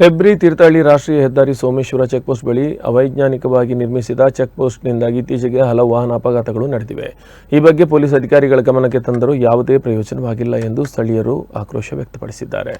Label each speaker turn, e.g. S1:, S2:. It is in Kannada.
S1: ಹೆಬ್ರಿ ತೀರ್ಥಹಳ್ಳಿ ರಾಷ್ಟ್ರೀಯ ಹೆದ್ದಾರಿ ಸೋಮೇಶ್ವರ ಚೆಕ್ಪೋಸ್ಟ್ ಬಳಿ ಅವೈಜ್ಞಾನಿಕವಾಗಿ ನಿರ್ಮಿಸಿದ ಚೆಕ್ಪೋಸ್ಟ್ನಿಂದಾಗಿ ಇತ್ತೀಚೆಗೆ ಹಲವು ವಾಹನ ಅಪಘಾತಗಳು ನಡೆದಿವೆ. ಈ ಬಗ್ಗೆ ಪೊಲೀಸ್ ಅಧಿಕಾರಿಗಳ ಗಮನಕ್ಕೆ ತಂದರೂ ಯಾವುದೇ ಪ್ರಯೋಜನವಾಗಿಲ್ಲ ಎಂದು ಸ್ಥಳೀಯರು ಆಕ್ರೋಶ ವ್ಯಕ್ತಪಡಿಸಿದ್ದಾರೆ.